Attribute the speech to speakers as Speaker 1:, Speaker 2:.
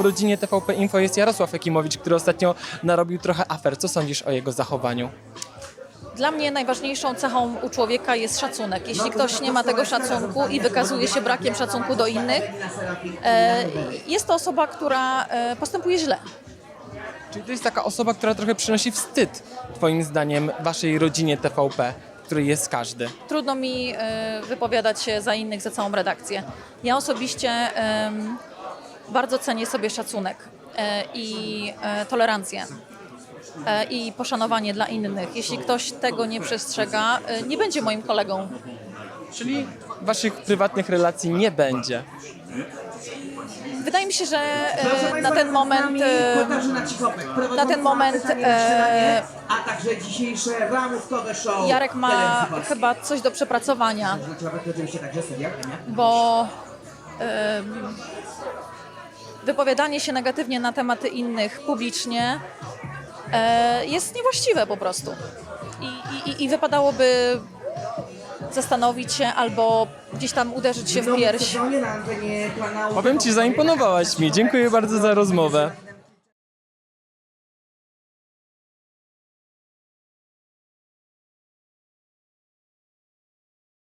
Speaker 1: w rodzinie TVP Info jest Jarosław Jakimowicz, który ostatnio narobił trochę afer. Co sądzisz o jego zachowaniu?
Speaker 2: Dla mnie najważniejszą cechą u człowieka jest szacunek. Jeśli ktoś nie ma tego szacunku i wykazuje się brakiem szacunku do innych, e, jest to osoba, która e, postępuje źle.
Speaker 1: Czyli to jest taka osoba, która trochę przynosi wstyd, twoim zdaniem, waszej rodzinie TVP, której jest każdy.
Speaker 2: Trudno mi e, wypowiadać się za innych, za całą redakcję. Ja osobiście em, bardzo cenię sobie szacunek e, i e, tolerancję. e, I poszanowanie dla innych. Jeśli ktoś tego nie przestrzega, nie będzie moim kolegą.
Speaker 1: Czyli waszych prywatnych relacji nie będzie.
Speaker 2: Wydaje mi się, że na ten moment na ten moment,
Speaker 3: a także dzisiejsze ramówkowe show
Speaker 2: Jarek ma chyba coś do przepracowania, bo wypowiadanie się negatywnie na tematy innych publicznie e, jest niewłaściwe po prostu. I, i, I wypadałoby zastanowić się albo gdzieś tam uderzyć się w pierś.
Speaker 3: Antenie kanału
Speaker 1: Powiem ci, zaimponowałaś mi. Dziękuję bardzo za rozmowę.